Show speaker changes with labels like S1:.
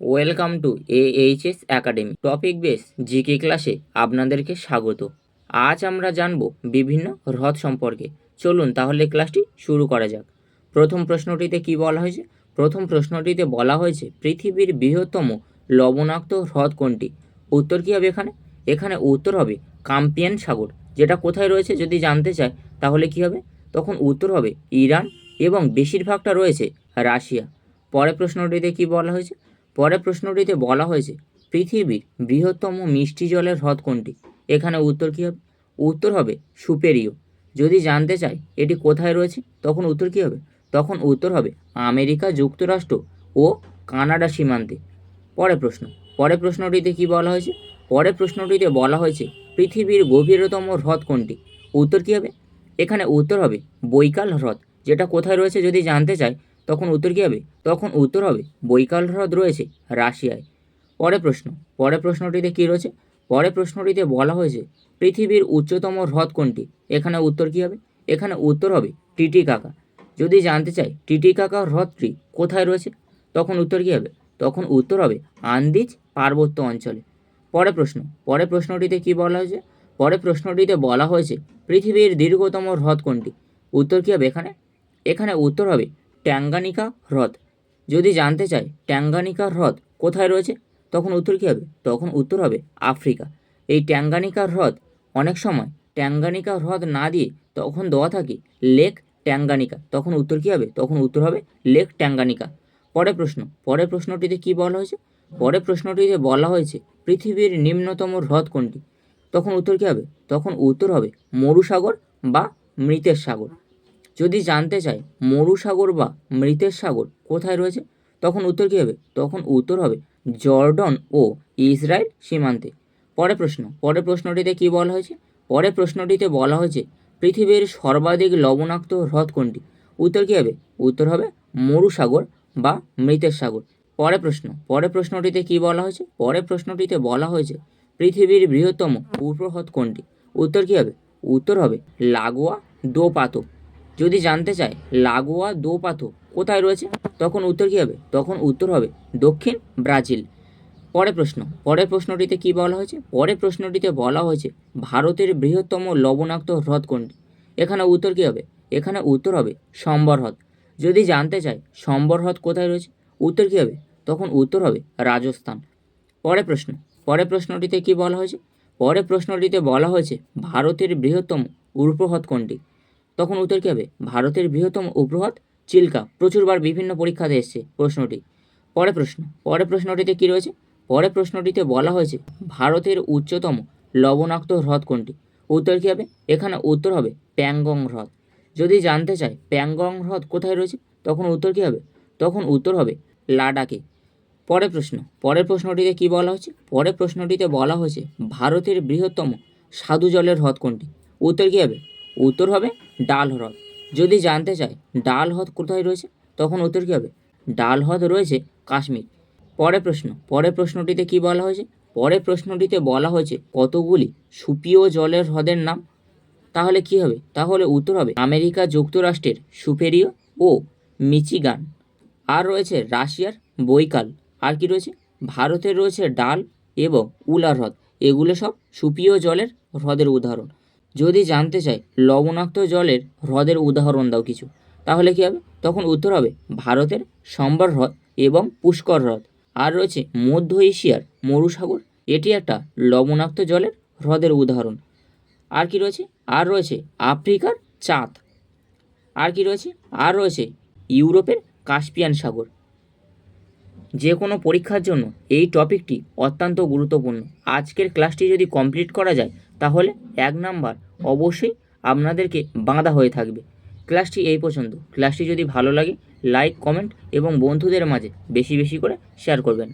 S1: Welcome to AHS academy topic base GK ক্লাসে আপনাদেরকে স্বাগত। আজ আমরা জানব বিভিন্ন হ্রদ সম্পর্কে। চলুন তাহলে ক্লাসটি শুরু করা যাক। প্রথম প্রশ্নটিতে কি বলা হয়েছে? প্রথম প্রশ্নটিতে বলা হয়েছে, পৃথিবীর বৃহত্তম লবণাক্ত হ্রদ কোনটি? উত্তর কী হবে এখানে? এখানে উত্তর হবে কাম্পিয়ান সাগর, যেটা কোথায় রয়েছে যদি জানতে চায়, তাহলে কি হবে? তখন উত্তর হবে ইরান এবং বেশিরভাগটা রয়েছে রাশিয়া। পরের প্রশ্নটিতে কি বলা হয়েছে? পরের প্রশ্নটিতে বলা হয়েছে, পৃথিবীর বৃহত্তম মিষ্টি জলের হ্রদ কোনটি? এখানে উত্তর কী হবে? উত্তর হবে সুপেরিয় যদি জানতে চাই এটি কোথায় রয়েছে, তখন উত্তর কী হবে? তখন উত্তর হবে আমেরিকা যুক্তরাষ্ট্র ও কানাডা সীমান্তে। পরের প্রশ্ন পরের প্রশ্নটিতে কি বলা হয়েছে? পরের প্রশ্নটিতে বলা হয়েছে পৃথিবীর গভীরতম হ্রদ কোনটি? উত্তর কী হবে? এখানে উত্তর হবে বৈকাল হ্রদ। যেটা কোথায় রয়েছে যদি জানতে চাই তখন উত্তর কী হবে? তখন উত্তর হবে, বৈকাল হ্রদ রয়েছে, রাশিয়ায়। পরের প্রশ্ন পরের প্রশ্নটিতে কী রয়েছে? পরের প্রশ্নটিতে বলা হয়েছে, পৃথিবীর উচ্চতম হ্রদ কোনটি? এখানে উত্তর কী হবে? এখানে উত্তর হবে, টিটিকাকা। যদি জানতে চাই, টিটিকাকা হ্রদটি কোথায় রয়েছে? তখন উত্তর কী হবে? তখন উত্তর হবে, আন্দিজ পার্বত্য অঞ্চলে। পরের প্রশ্ন পরের প্রশ্নটিতে কি বলা হয়েছে? পরের প্রশ্নটিতে বলা হয়েছে, পৃথিবীর দীর্ঘতম হ্রদ কোনটি? উত্তর কী হবে এখানে? এখানে উত্তর হবে ট্যাঙ্গানিকা হ্রদ। যদি জানতে চাই ট্যাঙ্গানিকা হ্রদ কোথায় রয়েছে, তখন উত্তর কী হবে? তখন উত্তর হবে আফ্রিকা। এই ট্যাঙ্গানিকা হ্রদ অনেক সময় ট্যাঙ্গানিকা হ্রদ না দিয়ে তখন দেওয়া থাকে লেক ট্যাঙ্গানিকা। তখন উত্তর কী হবে? তখন উত্তর হবে লেক ট্যাঙ্গানিকা। পরের প্রশ্ন, পরের প্রশ্নটিতে কি বলা হয়েছে? পরের প্রশ্নটিতে বলা হয়েছে পৃথিবীর নিম্নতম হ্রদ কোনটি? তখন উত্তর কী হবে? তখন উত্তর হবে মরুসাগর বা মৃতের সাগর। যদি জানতে চাই মরুসাগর বা মৃতের সাগর কোথায় রয়েছে, তখন উত্তর কী হবে? তখন উত্তর হবে জর্ডন ও ইসরায়েল সীমান্তে। পরের প্রশ্ন, পরের প্রশ্নটিতে কি বলা হয়েছে? পরের প্রশ্নটিতে বলা হয়েছে পৃথিবীর সর্বাধিক লবণাক্ত হ্রদ কোনটি? উত্তর কী হবে? উত্তর হবে মরুসাগর বা মৃতের সাগর। পরের প্রশ্ন, পরের প্রশ্নটিতে কি বলা হয়েছে? পরের প্রশ্নটিতে বলা হয়েছে পৃথিবীর বৃহত্তম উপহ্রদ কোনটি? উত্তর কী হবে? উত্তর হবে লাগোয়া দো পাতো যদি জানতে চায় লাগোয়া দো পাতো কোথায় রয়েছে, তখন উত্তর কী হবে? তখন উত্তর হবে দক্ষিণ ব্রাজিল। পরের প্রশ্ন, পরের প্রশ্নটিতে কি বলা হয়েছে? পরের প্রশ্নটিতে বলা হয়েছে ভারতের বৃহত্তম লবণাক্ত হ্রদ কোনটি? এখানে উত্তর কী হবে? এখানে উত্তর হবে সম্বর হ্রদ। যদি জানতে চাই সম্বর হ্রদ কোথায় রয়েছে, উত্তর কী হবে? তখন উত্তর হবে রাজস্থান। পরের প্রশ্ন, পরের প্রশ্নটিতে কি বলা হয়েছে? পরের প্রশ্নটিতে বলা হয়েছে ভারতের বৃহত্তম উপহ্রদ কোনটি? তখন উত্তর কী হবে? ভারতের বৃহত্তম উপহ্রদ চিল্কা। প্রচুরবার বিভিন্ন পরীক্ষাতে এসছে প্রশ্নটি। পরে প্রশ্ন। পরের প্রশ্নটিতে কী রয়েছে? পরের প্রশ্নটিতে বলা হয়েছে, ভারতের উচ্চতম লবণাক্ত হ্রদ কোনটি? উত্তর কী হবে? এখানে উত্তর হবে প্যাংগং হ্রদ। যদি জানতে চাই প্যাংগং হ্রদ কোথায় রয়েছে, তখন উত্তর কী হবে? তখন উত্তর হবে লাডাখে। পরের প্রশ্ন। পরের প্রশ্নটিতে কি বলা হয়েছে? পরের প্রশ্নটিতে বলা হয়েছে, ভারতের বৃহত্তম সাধু জলের হ্রদ কোনটি? উত্তর কী হবে? উত্তর হবে ডাল হ্রদ যদি জানতে চাই ডাল হ্রদ কোথায় রয়েছে, তখন উত্তর কী হবে? ডাল হ্রদ রয়েছে কাশ্মীর। পরের প্রশ্ন, পরের প্রশ্নটিতে কি বলা হয়েছে? পরের প্রশ্নটিতে বলা হয়েছে কতগুলি সুপীয় জলের হ্রদের নাম। তাহলে কি হবে? তাহলে উত্তর হবে আমেরিকা যুক্তরাষ্ট্রের সুপেরিয় ও মিচিগান। আর রয়েছে রাশিয়ার বৈকাল। আর কি রয়েছে? ভারতের রয়েছে ডাল এবং উলা হ্রদ। এগুলো সব সুপীয় জলের হ্রদের উদাহরণ। যদি জানতে চাই, লবণাক্ত জলের হ্রদের উদাহরণ দাও কিছু। তাহলে কী হবে? তখন উত্তর হবে, ভারতের সম্বর হ্রদ এবং পুষ্কর হ্রদ। আর রয়েছে মধ্য এশিয়ার মরুসাগর। এটি একটা লবণাক্ত জলের হ্রদের উদাহরণ। আর কি রয়েছে? আর রয়েছে আফ্রিকার চাঁদ। আর কি রয়েছে? আর রয়েছে ইউরোপের কাস্পিয়ান সাগর। যে কোনো পরীক্ষার জন্য এই টপিকটি অত্যন্ত গুরুত্বপূর্ণ। আজকের ক্লাসটি যদি কমপ্লিট করা যায় তাহলে এক নাম্বার অবশ্যই আপনাদেরকে বাঁধা হয়ে থাকবে। ক্লাসটি এই পর্যন্ত। ক্লাসটি যদি ভালো লাগে, লাইক, কমেন্ট এবং বন্ধুদের মাঝে বেশি বেশি করে শেয়ার করবেন।